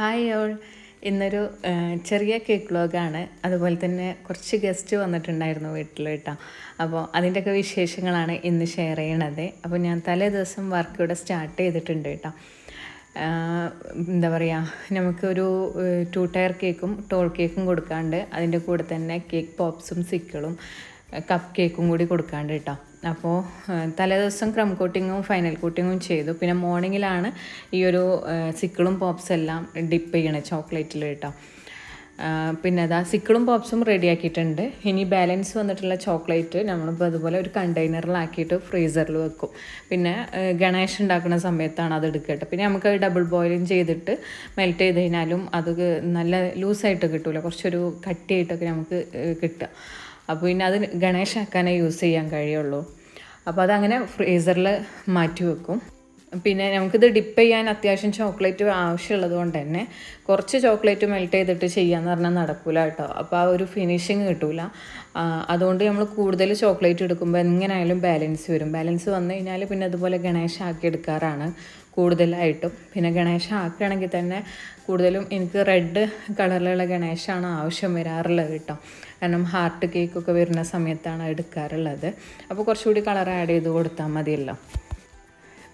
Hi all. ഇന്നൊരു ചെറിയ cake വ്ളോഗാണ്. അതുപോലെ തന്നെ കുറച്ച് ഗസ്റ്റ് വന്നിട്ടുണ്ടായിരുന്നു വീട്ടിൽ കേട്ടോ. അപ്പോൾ അതിന്റെയൊക്കെ വിശേഷങ്ങളാണ് ഇന്ന് ഷെയർ ചെയ്യണത്. അപ്പോൾ ഞാൻ തലേ ദിവസം വർക്ക് ഇവിടെ സ്റ്റാർട്ട് ചെയ്തിട്ടുണ്ട് കേട്ടോ. എന്താ പറയുക നമുക്കൊരു ടു ടയർ കേക്കും ടോൾ കേക്കും കൊടുക്കാണ്ട് അതിന്റെ കൂടെ തന്നെ കേക്ക് പോപ്സും സിക്കിളും കപ്പ് കേക്കും കൂടി കൊടുക്കാണ്ട് കേട്ടോ അപ്പോൾ തലേദിവസം ക്രം കോട്ടിങ്ങും ഫൈനൽ കോട്ടിങ്ങും ചെയ്തു. പിന്നെ മോർണിംഗിലാണ് ഈ ഒരു സിക്കിളും പോപ്സ് എല്ലാം ഡിപ്പ് ചെയ്യണത് ചോക്ലേറ്റിൽ കേട്ടോ പിന്നെ അതാ സിക്കിളും പോപ്സും റെഡി ആക്കിയിട്ടുണ്ട്. ഇനി ബാലൻസ് വന്നിട്ടുള്ള ചോക്ലേറ്റ് നമ്മളിപ്പോൾ അതുപോലെ ഒരു കണ്ടെയ്നറിലാക്കിയിട്ട് ഫ്രീസറിൽ വെക്കും. പിന്നെ ഗണേഷ് ഉണ്ടാക്കുന്ന സമയത്താണ് അത് എടുക്കട്ടെ പിന്നെ നമുക്ക് ഡബിൾ ബോയിലും ചെയ്തിട്ട് മെൽറ്റ് ചെയ്ത് കഴിഞ്ഞാലും അത് നല്ല ലൂസായിട്ട് കിട്ടില്ല കുറച്ചൊരു കട്ടിയായിട്ടൊക്കെ നമുക്ക് കിട്ടുക. അപ്പോൾ പിന്നെ അത് ഗണേഷ് ആക്കാനേ യൂസ് ചെയ്യാൻ കഴിയുള്ളൂ. അപ്പോൾ അതങ്ങനെ ഫ്രീസറിൽ മാറ്റി വെക്കും. പിന്നെ നമുക്കിത് ഡിപ്പ് ചെയ്യാൻ അത്യാവശ്യം ചോക്ലേറ്റ് ആവശ്യമുള്ളത് കൊണ്ട് തന്നെ കുറച്ച് ചോക്ലേറ്റ് മെൽറ്റ് ചെയ്തിട്ട് ചെയ്യാന്ന് പറഞ്ഞാൽ നടക്കൂല കേട്ടോ. അപ്പോൾ ആ ഒരു ഫിനിഷിങ് കിട്ടില്ല അതുകൊണ്ട് നമ്മൾ കൂടുതൽ ചോക്ലേറ്റ് എടുക്കുമ്പോൾ എങ്ങനെയായാലും ബാലൻസ് വരും. ബാലൻസ് വന്നു കഴിഞ്ഞാൽ പിന്നെ അതുപോലെ ഗണേശ ആക്കി എടുക്കാറാണ്. കൂടുതലായിട്ടും. പിന്നെ ഗണേശ ആക്കുകയാണെങ്കിൽ തന്നെ കൂടുതലും എനിക്ക് റെഡ് കളറിലുള്ള ഗണേശാണ് ആവശ്യം വരാറുള്ളത് കേട്ടോ. കാരണം ഹാർട്ട് കേക്കൊക്കെ വരുന്ന സമയത്താണ് എടുക്കാറുള്ളത്. അപ്പോൾ കുറച്ചുകൂടി കളർ ആഡ് ചെയ്ത് കൊടുത്താൽ മതിയല്ലോ.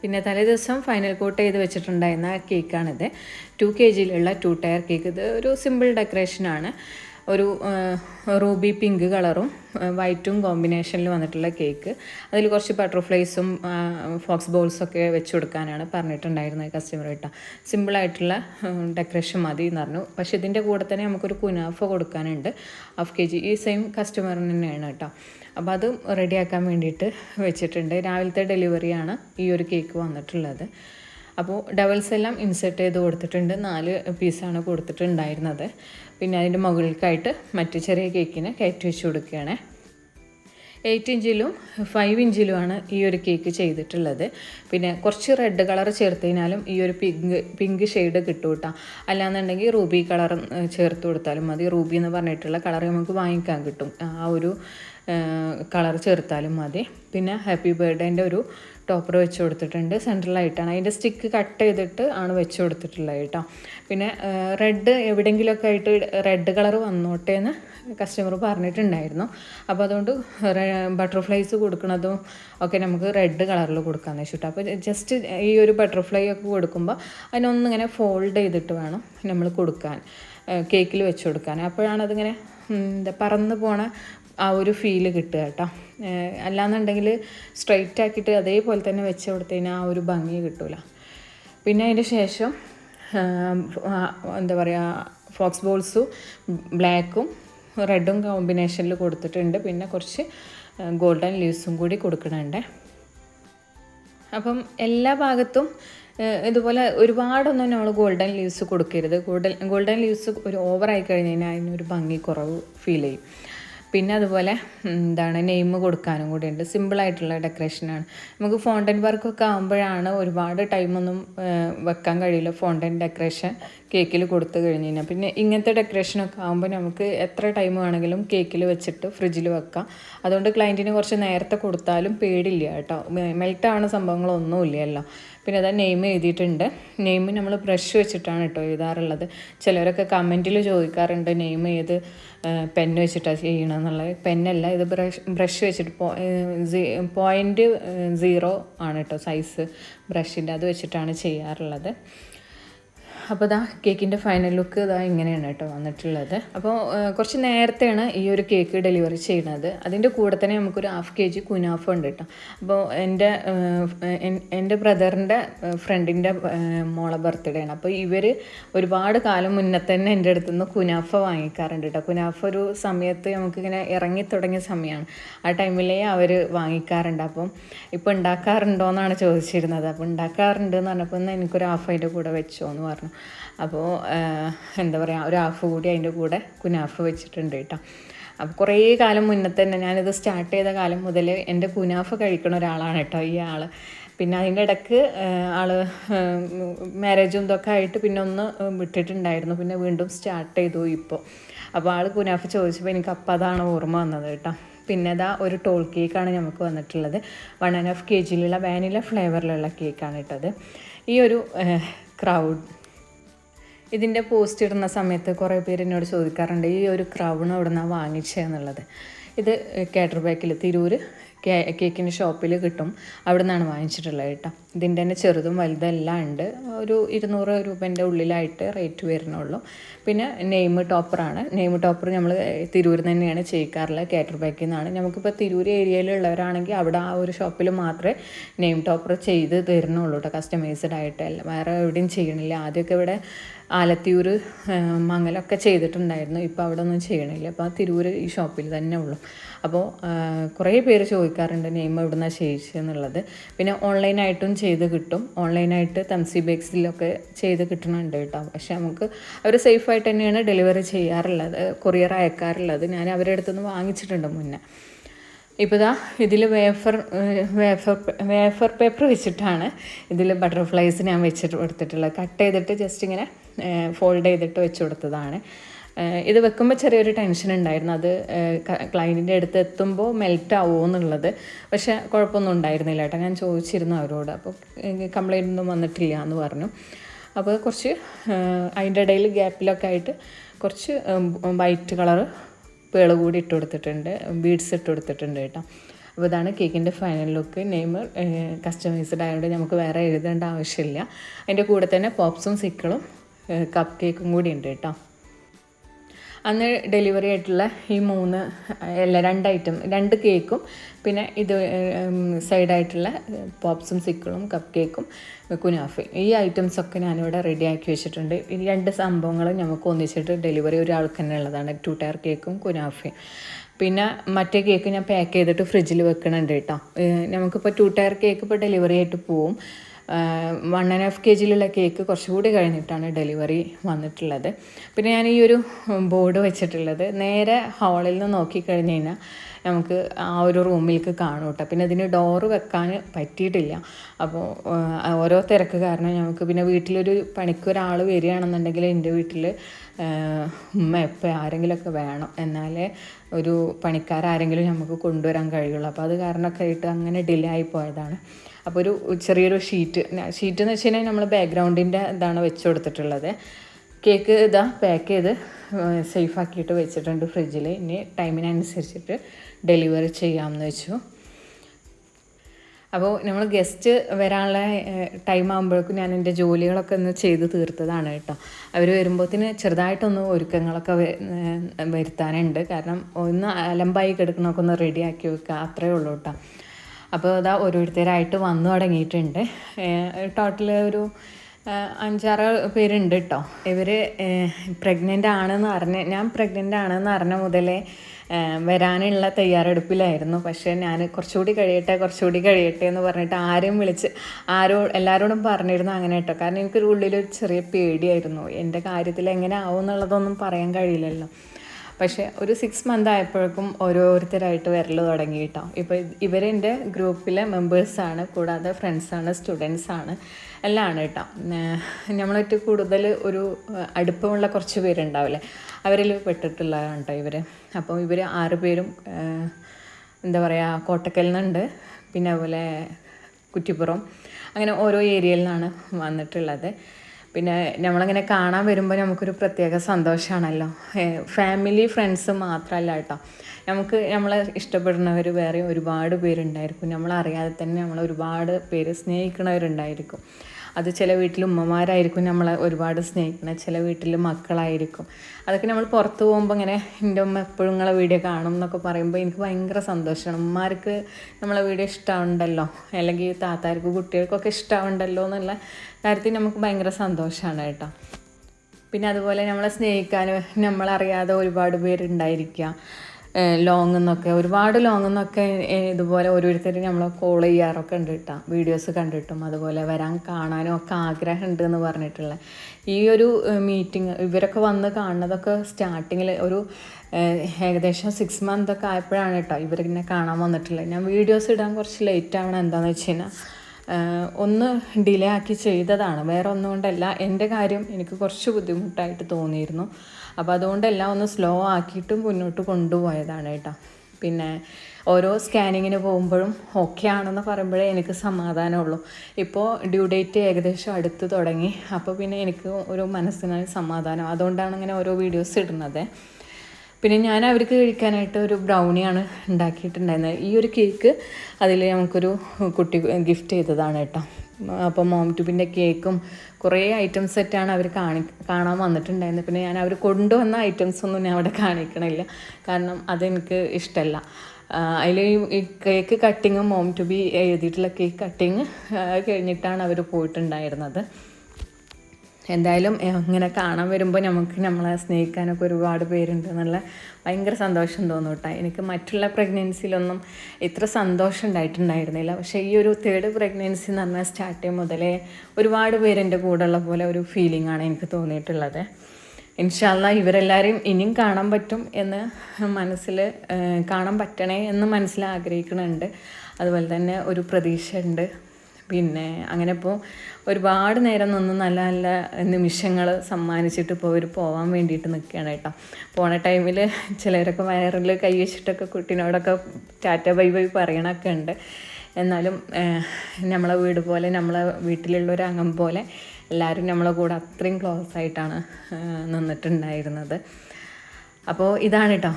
പിന്നെ തലേ ദിവസം ഫൈനൽ കോട്ട് ചെയ്ത് വെച്ചിട്ടുണ്ടായിരുന്ന കേക്കാണിത് ടു കെ ജിയിലുള്ള ടു ടയർ കേക്ക് ഇത് ഒരു സിമ്പിൾ ഡെക്കറേഷനാണ് ഒരു റൂബി പിങ്ക് കളറും വൈറ്റും കോമ്പിനേഷനിൽ വന്നിട്ടുള്ള കേക്ക്. അതിൽ കുറച്ച് ബട്ടർഫ്ലൈസും ഫോക്സ് ബോൾസൊക്കെ വെച്ച് കൊടുക്കാനാണ് പറഞ്ഞിട്ടുണ്ടായിരുന്നത് കസ്റ്റമർ കേട്ടോ സിമ്പിളായിട്ടുള്ള ഡെക്കറേഷൻ മതി എന്ന് പറഞ്ഞു. പക്ഷേ ഇതിന്റെ കൂടെ തന്നെ നമുക്കൊരു കുനാഫ കൊടുക്കാനുണ്ട്. ഹാഫ് കെ ജി ഈ സെയിം കസ്റ്റമറിന് തന്നെയാണ് കേട്ടോ. അപ്പോൾ അത് റെഡിയാക്കാൻ വേണ്ടിയിട്ട് വെച്ചിട്ടുണ്ട്. രാവിലത്തെ ഡെലിവറിയാണ് ഈ ഒരു കേക്ക് വന്നിട്ടുള്ളത്. അപ്പോൾ ഡബിൾസ് എല്ലാം ഇൻസെർട്ട് ചെയ്ത് കൊടുത്തിട്ടുണ്ട്. നാല് പീസാണ് കൊടുത്തിട്ടുണ്ടായിരുന്നത്. പിന്നെ അതിന്റെ മുകളിലേക്കായിട്ട് മറ്റു ചെറിയ കേക്കിനെ കയറ്റി വെച്ച് കൊടുക്കുകയാണ്. എയ്റ്റ് ഇഞ്ചിലും ഫൈവ് ഇഞ്ചിലുമാണ് ഈ ഒരു കേക്ക് ചെയ്തിട്ടുള്ളത്. പിന്നെ കുറച്ച് റെഡ് കളർ ചേർത്തതിനാലും ഈ ഒരു പിങ്ക് പിങ്ക് ഷെയ്ഡ് കിട്ടും കേട്ടോ അല്ലാന്നുണ്ടെങ്കിൽ റൂബി കളർ ചേർത്ത് കൊടുത്താലും മതി. റൂബി എന്ന് പറഞ്ഞിട്ടുള്ള കളർ നമുക്ക് വാങ്ങിക്കാൻ കിട്ടും. ആ ഒരു കളർ ചേർത്താലും മതി. പിന്നെ ഹാപ്പി ബർത്ത്ഡേന്റെ ഒരു ടോപ്പർ വെച്ച് കൊടുത്തിട്ടുണ്ട് സെൻട്രലായിട്ടാണ്. അതിന്റെ സ്റ്റിക്ക് കട്ട് ചെയ്തിട്ട് ആണ് വെച്ച് കൊടുത്തിട്ടുള്ളത് കേട്ടോ. പിന്നെ റെഡ് എവിടെയെങ്കിലുമൊക്കെ ആയിട്ട് റെഡ് കളർ വന്നോട്ടെ എന്ന് കസ്റ്റമർ പറഞ്ഞിട്ടുണ്ടായിരുന്നു. അപ്പോൾ അതുകൊണ്ട് ബട്ടർഫ്ലൈസ് കൊടുക്കുന്നതും ഒക്കെ നമുക്ക് റെഡ് കളറിൽ കൊടുക്കാമെന്ന് വെച്ചിട്ട് അപ്പോൾ ജസ്റ്റ് ഈ ഒരു ബട്ടർഫ്ലൈ ഒക്കെ കൊടുക്കുമ്പോൾ അതിനൊന്നിങ്ങനെ ഫോൾഡ് ചെയ്തിട്ട് വേണം നമ്മൾ കൊടുക്കാൻ കേക്കിൽ വെച്ച് കൊടുക്കാൻ. അപ്പോഴാണ് അതിങ്ങനെ എന്താ പറന്ന് പോണ ആ ഒരു ഫീൽ കിട്ടുക കേട്ടോ. അല്ലാന്നുണ്ടെങ്കിൽ സ്ട്രൈറ്റ് ആക്കിയിട്ട് അതേപോലെ തന്നെ വെച്ച് കൊടുത്തതിന് ആ ഒരു ഭംഗി കിട്ടൂല. പിന്നെ അതിന്റെ ശേഷം എന്താ പറയുക ഫോക്സ് ബോൾസും ബ്ലാക്കും റെഡും കോമ്പിനേഷനിൽ കൊടുത്തിട്ടുണ്ട്. പിന്നെ കുറച്ച് ഗോൾഡൻ ലീവ്സും കൂടി കൊടുക്കണുണ്ട്. അപ്പം എല്ലാ ഭാഗത്തും ഇതുപോലെ ഒരുപാടൊന്നും നമ്മൾ ഗോൾഡൻ ലീവ്സ് കൊടുക്കരുത്. ഗോൾഡൻ ഗോൾഡൻ ലീവ്സ് ഒരു ഓവറായി കഴിഞ്ഞ് കഴിഞ്ഞാൽ അതിനൊരു ഭംഗി കുറവ് ഫീൽ ചെയ്യും. പിന്നെ അതുപോലെ എന്താണ് നെയിം കൊടുക്കാനും കൂടി ഉണ്ട്. സിമ്പിളായിട്ടുള്ള ഡെക്കറേഷനാണ് നമുക്ക് ഫോണ്ടൻ വർക്കൊക്കെ ആകുമ്പോഴാണ് ഒരുപാട് ടൈമൊന്നും വെക്കാൻ കഴിയില്ല ഫോണ്ടൻ ഡെക്കറേഷൻ കേക്കിൽ കൊടുത്തു കഴിഞ്ഞ് കഴിഞ്ഞാൽ പിന്നെ ഇങ്ങനത്തെ ഡെക്കറേഷനൊക്കെ ആകുമ്പോൾ നമുക്ക് എത്ര ടൈം വേണമെങ്കിലും കേക്കിൽ വെച്ചിട്ട് ഫ്രിഡ്ജിൽ വെക്കാം. അതുകൊണ്ട് ക്ലയന്റിന് കുറച്ച് നേരത്തെ കൊടുത്താലും പേടില്ല കേട്ടോ. മെൽറ്റ് ആവുന്ന സംഭവങ്ങളൊന്നും ഇല്ലല്ലോ പിന്നെ അതാ നെയിം എഴുതിയിട്ടുണ്ട്. നെയിം നമ്മൾ ബ്രഷ് വെച്ചിട്ടാണ് കേട്ടോ എഴുതാറുള്ളത്. ചിലരൊക്കെ കമന്റിൽ ചോദിക്കാറുണ്ട് നെയിം ഏത് പെന്ന് വെച്ചിട്ടാണ് ചെയ്യണമെന്നുള്ളത് പെന്നല്ല ഇത് ബ്രഷ് ബ്രഷ് വെച്ചിട്ട് പോയിന്റ് സീറോ ആണ് കേട്ടോ സൈസ് ബ്രഷിന്റെ അത് വെച്ചിട്ടാണ് ചെയ്യാറുള്ളത്. അപ്പോൾ ഇതാ കേക്കിന്റെ ഫൈനൽ ലുക്ക് ഇതാ ഇങ്ങനെയാണ് കേട്ടോ വന്നിട്ടുള്ളത്. അപ്പോൾ കുറച്ച് നേരത്തെയാണ് ഈ ഒരു കേക്ക് ഡെലിവറി ചെയ്യുന്നത് അതിന്റെ കൂടെ തന്നെ നമുക്കൊരു ഹാഫ് കെ ജി കുനാഫ് ഉണ്ട് കേട്ടോ. അപ്പോൾ എന്റെ എന്റെ ബ്രദറിന്റെ ഫ്രണ്ടിന്റെ മോളെ ബർത്ത്ഡേ ആണ്. അപ്പോൾ ഇവർ ഒരുപാട് കാലം മുന്നേ തന്നെ എന്റെ അടുത്ത് നിന്ന് കുനാഫ വാങ്ങിക്കാറുണ്ട് കേട്ടോ. കുനാഫ ഒരു സമയത്ത് നമുക്കിങ്ങനെ ഇറങ്ങി തുടങ്ങിയ സമയമാണ് ആ ടൈമിലേ അവർ വാങ്ങിക്കാറുണ്ട്. അപ്പം ഇപ്പോൾ ഉണ്ടാക്കാറുണ്ടോ എന്നാണ് ചോദിച്ചിരുന്നത്. അപ്പോൾ ഉണ്ടാക്കാറുണ്ട് എന്ന് പറഞ്ഞപ്പോൾ എനിക്കൊരു ഹാഫ് അതിന്റെ കൂടെ വെച്ചോ എന്ന് പറഞ്ഞു. അപ്പോൾ എന്താ പറയുക ഒരു ഹാഫ് കൂടി അതിന്റെ കൂടെ കുനാഫ് വെച്ചിട്ടുണ്ട് കേട്ടോ. അപ്പോൾ കുറേ കാലം മുന്നേ തന്നെ ഞാനിത് സ്റ്റാർട്ട് ചെയ്ത കാലം മുതൽ എന്റെ കുനാഫ് കഴിക്കുന്ന ഒരാളാണ് കേട്ടോ ഈ ആൾ പിന്നെ അതിന്റെ ഇടയ്ക്ക് ആൾ മാരേജും ഇതൊക്കെ ആയിട്ട് പിന്നെ ഒന്ന് വിട്ടിട്ടുണ്ടായിരുന്നു. പിന്നെ വീണ്ടും സ്റ്റാർട്ട് ചെയ്തു ഇപ്പോൾ അപ്പോൾ ആൾ കുനാഫ് ചോദിച്ചപ്പോൾ എനിക്ക് അപ്പം അതാണ് ഓർമ്മ വന്നത് കേട്ടോ. പിന്നെ ഇതാ ഒരു ടോൾ കേക്കാണ് നമുക്ക് വന്നിട്ടുള്ളത്. വൺ ആൻഡ് ഹാഫ് കെ ജിയിലുള്ള വാനില ഫ്ലേവറിലുള്ള കേക്കാണ് ഇട്ടത് ഈ ഒരു ക്രൗഡ് ഇതിന്റെ പോസ്റ്റ് ഇടുന്ന സമയത്ത് കുറേ പേര് എന്നോട് ചോദിക്കാറുണ്ട് ഈ ഒരു ക്രൗൺ എവിടെ നിന്നാണ് വാങ്ങിച്ചതെന്നുള്ളത് ഇത് കാറ്റർ ബാക്കിൽ തിരൂർ കേക്കിന്റെ ഷോപ്പിൽ കിട്ടും. അവിടെ നിന്നാണ് വാങ്ങിച്ചിട്ടുള്ളത് കേട്ടോ. ഇതിന്റെ തന്നെ ചെറുതും വലുതും എല്ലാം ഉണ്ട്. ഒരു ഇരുന്നൂറ് രൂപേന്റെ ഉള്ളിലായിട്ട് റേറ്റ് വരുന്നുള്ളൂ. പിന്നെ നെയിം ടോപ്പറാണ് നെയിം ടോപ്പർ നമ്മൾ തിരൂരിൽ തന്നെയാണ് ചെയ്യിക്കാറുള്ളത് കാറ്റർ ബാക്കിൽ നിന്നാണ്. നമുക്കിപ്പോൾ തിരൂർ ഏരിയയിലുള്ളവരാണെങ്കിൽ അവിടെ ആ ഒരു ഷോപ്പിൽ മാത്രമേ നെയിം ടോപ്പർ ചെയ്ത് തരുന്നുള്ളൂ കേട്ടോ കസ്റ്റമൈസ്ഡ് ആയിട്ടല്ല വേറെ എവിടെയും ചെയ്യണില്ല. ആദ്യമൊക്കെ ഇവിടെ ആലത്തിയൂർ മംഗലൊക്കെ ചെയ്തിട്ടുണ്ടായിരുന്നു. ഇപ്പോൾ അവിടെ ഒന്നും ചെയ്യണില്ല. അപ്പോൾ തിരൂർ ഈ ഷോപ്പിൽ തന്നെ ഉള്ളു. അപ്പോൾ കുറേ പേര് ചോദിക്കാറുണ്ട് നെയിം എവിടെ നിന്നാണ് ചെയ്യിച്ചെന്നുള്ളത്. പിന്നെ ഓൺലൈനായിട്ടും ചെയ്ത് കിട്ടും. ഓൺലൈനായിട്ട് തംസി ബേക്സിലൊക്കെ ചെയ്ത് കിട്ടണുണ്ട് കേട്ടോ. പക്ഷെ നമുക്ക് അവർ സേഫായിട്ട് തന്നെയാണ് ഡെലിവറി ചെയ്യാറുള്ളത് കൊറിയർ അയക്കാറുള്ളത്. ഞാൻ അവരുടെ അടുത്തുനിന്ന് വാങ്ങിച്ചിട്ടുണ്ട് മുന്നേ. ഇപ്പോൾ ഇതാ ഇതിൽ വേഫർ വേഫർ വേഫർ പേപ്പർ വെച്ചിട്ടാണ് ഇതിൽ ബട്ടർഫ്ലൈസ് ഞാൻ വെച്ചിട്ട് കൊടുത്തിട്ടുള്ളത്. കട്ട് ചെയ്തിട്ട് ജസ്റ്റ് ഇങ്ങനെ ഫോൾഡ് ചെയ്തിട്ട് വെച്ച് കൊടുത്തതാണ്. ഇത് വെക്കുമ്പോൾ ചെറിയൊരു ടെൻഷൻ ഉണ്ടായിരുന്നു. അത് ക്ലയന്റിന്റെ അടുത്ത് എത്തുമ്പോൾ മെൽറ്റ് ആവുമോ എന്നുള്ളത്. പക്ഷെ കുഴപ്പമൊന്നും ഉണ്ടായിരുന്നില്ല കേട്ടോ. ഞാൻ ചോദിച്ചിരുന്നു അവരോട്. അപ്പോൾ കംപ്ലൈന്റ് ഒന്നും വന്നിട്ടില്ല എന്ന് പറഞ്ഞു. അപ്പോൾ കുറച്ച് അതിന്റെ ഇടയിൽ ഗ്യാപ്പിലൊക്കെ ആയിട്ട് കുറച്ച് വൈറ്റ് കളർ പേൾ കൂടി ഇട്ട് കൊടുത്തിട്ടുണ്ട്. ബീഡ്സ് ഇട്ട് കൊടുത്തിട്ടുണ്ട് കേട്ടോ. അപ്പോൾ ഇതാണ് കേക്കിന്റെ ഫൈനൽ ലുക്ക് നെയ്മർ കസ്റ്റമൈസ്ഡ് ആയതുകൊണ്ട് നമുക്ക് വേറെ എഴുതേണ്ട ആവശ്യമില്ല. അതിന്റെ കൂടെ തന്നെ പോപ്സും സിക്കിളും കപ്പ് കേക്കും കൂടി ഉണ്ട് കേട്ടോ. അന്ന് ഡെലിവറി ആയിട്ടുള്ള ഈ മൂന്ന് അല്ല രണ്ട് ഐറ്റം രണ്ട് കേക്കും പിന്നെ ഇത് സൈഡായിട്ടുള്ള പോപ്സും സിക്കിളും കപ്പ് കേക്കും കുനാഫയും ഈ ഐറ്റംസൊക്കെ ഞാനിവിടെ റെഡി ആക്കി വെച്ചിട്ടുണ്ട്. ഈ രണ്ട് സംഭവങ്ങളും നമുക്ക് ഒന്നിച്ചിട്ട് ഡെലിവറി ഒരാൾക്ക് തന്നെ ഉള്ളതാണ്. ടു ടയർ കേക്കും കുനാഫയും പിന്നെ മറ്റേ കേക്ക് ഞാൻ പാക്ക് ചെയ്തിട്ട് ഫ്രിഡ്ജിൽ വെക്കണുണ്ട് കേട്ടോ. നമുക്കിപ്പോൾ ടു ടയർ കേക്ക് ഇപ്പോൾ ഡെലിവറി ആയിട്ട് പോവും. വൺ ആൻഡ് ഹാഫ് കെ ജിയിലുള്ള കേക്ക് കുറച്ചുകൂടി കഴിഞ്ഞിട്ടാണ് ഡെലിവറി വന്നിട്ടുള്ളത്. പിന്നെ ഞാൻ ഈ ഒരു ബോർഡ് വെച്ചിട്ടുള്ളത് നേരെ ഹാളിൽ നിന്ന് നോക്കിക്കഴിഞ്ഞ് കഴിഞ്ഞാൽ നമുക്ക് ആ ഒരു റൂമിലേക്ക് കാണും കേട്ടോ പിന്നെ ഇതിന് ഡോറ് വെക്കാൻ പറ്റിയിട്ടില്ല. അപ്പോൾ ഓരോ തിരക്ക് കാരണം നമുക്ക് പിന്നെ വീട്ടിലൊരു പണിക്കൊരാൾ വരികയാണെന്നുണ്ടെങ്കിൽ എന്റെ വീട്ടിൽ ഉമ്മ എപ്പോൾ ആരെങ്കിലുമൊക്കെ വേണം. എന്നാലേ ഒരു പണിക്കാരാരെങ്കിലും നമുക്ക് കൊണ്ടുവരാൻ കഴിയുള്ളൂ. അപ്പോൾ അത് കാരണമൊക്കെ ആയിട്ട് അങ്ങനെ ഡിലേ ആയി പോയതാണ്. അപ്പോൾ ഒരു ചെറിയൊരു ഷീറ്റ് ഷീറ്റ് എന്ന് വെച്ച് കഴിഞ്ഞാൽ നമ്മൾ ബാക്ക്ഗ്രൗണ്ടിന്റെ ഇതാണ് വെച്ച് കൊടുത്തിട്ടുള്ളത്. കേക്ക് ഇതാ പാക്ക് ചെയ്ത് സേഫ് ആക്കിയിട്ട് വെച്ചിട്ടുണ്ട് ഫ്രിഡ്ജിൽ ഇനി ടൈമിനനുസരിച്ചിട്ട് ഡെലിവറി ചെയ്യാമെന്ന് വെച്ചു. അപ്പോൾ നമ്മൾ ഗസ്റ്റ് വരാനുള്ള ടൈം ആകുമ്പോഴേക്കും ഞാൻ എന്റെ ജോലികളൊക്കെ ഒന്ന് ചെയ്ത് തീർത്തതാണ് കേട്ടോ. അവർ വരുമ്പോഴത്തിന് ചെറുതായിട്ടൊന്ന് ഒരുക്കങ്ങളൊക്കെ വരുത്താനുണ്ട്. കാരണം ഒന്ന് അലമ്പായി കിടക്കണമൊക്കെ ഒന്ന് റെഡിയാക്കി വെക്കുക അത്രയേ ഉള്ളൂ കേട്ടോ. അപ്പോൾ അതാ ഓരോരുത്തരായിട്ട് വന്നു തുടങ്ങിയിട്ടുണ്ട്. ടോട്ടൽ ഒരു അഞ്ചാറ് പേരുണ്ട് കേട്ടോ. ഇവർ പ്രഗ്നന്റ് ആണെന്ന് അറിഞ്ഞ ഞാൻ പ്രഗ്നന്റ് ആണെന്ന് അറിഞ്ഞ മുതലേ വരാനുള്ള തയ്യാറെടുപ്പിലായിരുന്നു. പക്ഷേ ഞാൻ കുറച്ചുകൂടി കഴിയട്ടെ കുറച്ചുകൂടി കഴിയട്ടെ എന്ന് പറഞ്ഞിട്ട് ആരെയും വിളിച്ച് ആരോ എല്ലാവരോടും പറഞ്ഞിരുന്നു അങ്ങനെ കേട്ടോ. കാരണം എനിക്കൊരു ഉള്ളിലൊരു ചെറിയ പേടിയായിരുന്നു. എന്റെ കാര്യത്തിൽ എങ്ങനെ ആവും എന്നുള്ളതൊന്നും പറയാൻ കഴിയില്ലല്ലോ. പക്ഷേ ഒരു സിക്സ് മന്ത് ആയപ്പോഴേക്കും ഓരോരുത്തരായിട്ട് വരൽ തുടങ്ങി കേട്ടോ. ഇപ്പോൾ ഇവരെന്റെ ഗ്രൂപ്പിലെ മെമ്പേഴ്സാണ് കൂടാതെ ഫ്രണ്ട്സാണ് സ്റ്റുഡൻസാണ് എല്ലാം ആണ് കേട്ടോ നമ്മളായിട്ട് കൂടുതൽ ഒരു അടുപ്പമുള്ള കുറച്ച് പേരുണ്ടാവില്ലേ? അവരിൽ പെട്ടിട്ടുള്ളതാണ് കേട്ടോ ഇവർ അപ്പം ഇവർ ആറ് പേരും എന്താ പറയുക കോട്ടക്കലിൽ നിന്നുണ്ട്. പിന്നെ അതുപോലെ കുറ്റിപ്പുറം. അങ്ങനെ ഓരോ ഏരിയയിൽ നിന്നാണ് വന്നിട്ടുള്ളത്. പിന്നെ നമ്മളങ്ങനെ കാണാൻ വരുമ്പോൾ നമുക്കൊരു പ്രത്യേക സന്തോഷമാണല്ലോ ഫാമിലി ഫ്രണ്ട്സ് മാത്രമല്ല കേട്ടോ. നമുക്ക് നമ്മളെ ഇഷ്ടപ്പെടുന്നവർ വേറെ ഒരുപാട് പേരുണ്ടായിരിക്കും. നമ്മളറിയാതെ തന്നെ നമ്മളെ ഒരുപാട് പേര് സ്നേഹിക്കുന്നവരുണ്ടായിരിക്കും. അത് ചില വീട്ടിൽ ഉമ്മമാരായിരിക്കും നമ്മളെ ഒരുപാട് സ്നേഹിക്കുന്നത് ചില വീട്ടിൽ മക്കളായിരിക്കും. അതൊക്കെ നമ്മൾ പുറത്ത് പോകുമ്പോൾ ഇങ്ങനെ എന്റെ ഉമ്മ എപ്പോഴും നിങ്ങളെ വീഡിയോ കാണും എന്നൊക്കെ പറയുമ്പോൾ എനിക്ക് ഭയങ്കര സന്തോഷമാണ് ഉമ്മമാർക്ക് നമ്മളെ വീഡിയോ ഇഷ്ടമുണ്ടല്ലോ അല്ലെങ്കിൽ താത്താർക്ക് കുട്ടികൾക്കൊക്കെ ഇഷ്ടമുണ്ടല്ലോ എന്നുള്ള കാര്യത്തിൽ നമുക്ക് ഭയങ്കര സന്തോഷമാണ് കേട്ടോ. പിന്നെ അതുപോലെ നമ്മളെ സ്നേഹിക്കാൻ നമ്മളറിയാതെ ഒരുപാട് പേരുണ്ടായിരിക്കുക ലോങ് എന്നൊക്കെ ഒരുപാട് ലോങ് എന്നൊക്കെ ഇതുപോലെ ഓരോരുത്തരും നമ്മൾ കോൾ ചെയ്യാറൊക്കെ ഉണ്ട് കേട്ടോ വീഡിയോസ് കണ്ടിട്ടും അതുപോലെ വരാൻ കാണാനും ഒക്കെ ആഗ്രഹമുണ്ട് എന്ന് പറഞ്ഞിട്ടുള്ള. ഈ ഒരു മീറ്റിംഗ് ഇവരൊക്കെ വന്ന് കാണുന്നതൊക്കെ സ്റ്റാർട്ടിങ്ങിൽ ഒരു ഏകദേശം സിക്സ് മന്ത് ഒക്കെ ആയപ്പോഴാണ് കേട്ടോ ഇവരിങ്ങനെ കാണാൻ വന്നിട്ടുള്ളത്. ഞാൻ വീഡിയോസ് ഇടാൻ കുറച്ച് ലേറ്റ് ആവണം എന്താണെന്ന് വെച്ച് കഴിഞ്ഞാൽ ഒന്ന് ഡിലേ ആക്കി ചെയ്തതാണ്. വേറെ ഒന്നും കൊണ്ടല്ല. എന്റെ കാര്യം എനിക്ക് കുറച്ച് ബുദ്ധിമുട്ടായിട്ട് തോന്നിയിരുന്നു. അപ്പോൾ അതുകൊണ്ടെല്ലാം ഒന്ന് സ്ലോ ആക്കിയിട്ട് മുന്നോട്ട് കൊണ്ടുപോയതാണ് കേട്ടോ. പിന്നെ ഓരോ സ്കാനിങ്ങിന് പോകുമ്പോഴും ഓക്കെ ആണെന്ന് പറയുമ്പോഴേ എനിക്ക് സമാധാനമുള്ളൂ. ഇപ്പോൾ ഡ്യൂ ഡേറ്റ് ഏകദേശം അടുത്ത് തുടങ്ങി. അപ്പോൾ പിന്നെ എനിക്ക് ഒരു മനസ്സിന് സമാധാനം. അതുകൊണ്ടാണ് ഇങ്ങനെ ഓരോ വീഡിയോസ് ഇടുന്നത്. പിന്നെ ഞാൻ അവർക്ക് കഴിക്കാനായിട്ട് ഒരു ബ്രൗണിയാണ് ഉണ്ടാക്കിയിട്ടുണ്ടായിരുന്നത്. ഈ ഒരു കേക്ക് അതിൽ നമുക്കൊരു കുട്ടി ഗിഫ്റ്റ് ചെയ്തതാണ് കേട്ടോ. അപ്പോൾ മോം ട്യൂബിന്റെ കേക്കും കുറേ ഐറ്റംസ് സെറ്റാണ് അവർ കാണി കാണാൻ വന്നിട്ടുണ്ടായിരുന്നത് പിന്നെ ഞാൻ അവർ കൊണ്ടുവന്ന ഐറ്റംസ് ഒന്നും ഞാൻ അവിടെ കാണിക്കണില്ല. കാരണം അതെനിക്ക് ഇഷ്ടമല്ല അതിൽ ഈ കേക്ക് കട്ടിങ്ങും മോം ടു ബി എഴുതിയിട്ടുള്ള കേക്ക് കട്ടിങ് കഴിഞ്ഞിട്ടാണ് അവർ പോയിട്ടുണ്ടായിരുന്നത്. എന്തായാലും ഇങ്ങനെ കാണാൻ വരുമ്പോൾ നമുക്ക് നമ്മളെ സ്നേഹിക്കാനൊക്കെ ഒരുപാട് പേരുണ്ട് എന്നുള്ള ഭയങ്കര സന്തോഷം തോന്നും കേട്ടോ. എനിക്ക് മറ്റുള്ള പ്രഗ്നൻസിയിലൊന്നും ഇത്ര സന്തോഷം ഉണ്ടായിട്ടുണ്ടായിരുന്നില്ല. പക്ഷേ ഈ ഒരു തേർഡ് പ്രഗ്നൻസി എന്ന് പറഞ്ഞാൽ സ്റ്റാർട്ട് ചെയ്യും മുതലേ ഒരുപാട് പേരെന്റെ ഉള്ള പോലെ ഒരു ഫീലിംഗ് ആണ് എനിക്ക് തോന്നിയിട്ടുള്ളത്. ഇൻഷാല്ല ഇവരെല്ലാവരെയും ഇനിയും കാണാൻ പറ്റും എന്ന് മനസ്സിൽ കാണാൻ പറ്റണേ എന്ന് മനസ്സിൽ ആഗ്രഹിക്കുന്നുണ്ട് അതുപോലെ തന്നെ ഒരു പ്രതീക്ഷ ഉണ്ട് പിന്നെ അങ്ങനെ ഇപ്പോൾ ഒരുപാട് നേരം നിന്ന് നല്ല നല്ല നിമിഷങ്ങൾ സമ്മാനിച്ചിട്ട് ഇപ്പോൾ അവർ പോകാൻ വേണ്ടിയിട്ട് നിൽക്കുകയാണ് കേട്ടോ. പോണ ടൈമിൽ ചിലരൊക്കെ വയറിൽ കൈ വെച്ചിട്ടൊക്കെ കുട്ടീനോടൊക്കെ ടാറ്റ ബൈ ബൈ പറയണൊക്കെ ഉണ്ട്. എന്നാലും നമ്മളെ വീട് പോലെ നമ്മളെ വീട്ടിലുള്ള ഒരു അംഗം പോലെ എല്ലാവരും നമ്മളെ കൂടെ അത്രയും ക്ലോസ് ആയിട്ടാണ് നിന്നിട്ടുണ്ടായിരുന്നത്. അപ്പോൾ ഇതാണ് കേട്ടോ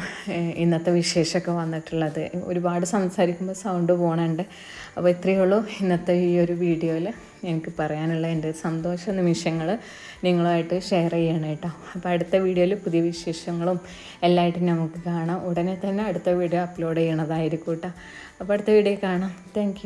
ഇന്നത്തെ വിശേഷമൊക്കെ വന്നിട്ടുള്ളത്. ഒരുപാട് സംസാരിക്കുമ്പോൾ സൗണ്ട് പോകണുണ്ട് അപ്പോൾ ഇത്രയേ ഉള്ളൂ ഇന്നത്തെ ഈ ഒരു വീഡിയോയിൽ എനിക്ക് പറയാനുള്ള എന്റെ സന്തോഷ നിമിഷങ്ങൾ നിങ്ങളുമായിട്ട് ഷെയർ ചെയ്യണം കേട്ടോ അപ്പോൾ അടുത്ത വീഡിയോയിൽ പുതിയ വിശേഷങ്ങളും എല്ലായിട്ടും നമുക്ക് കാണാം. ഉടനെ തന്നെ അടുത്ത വീഡിയോ അപ്ലോഡ് ചെയ്യണതായിരിക്കും കേട്ടോ അപ്പോൾ അടുത്ത വീഡിയോ കാണാം. താങ്ക്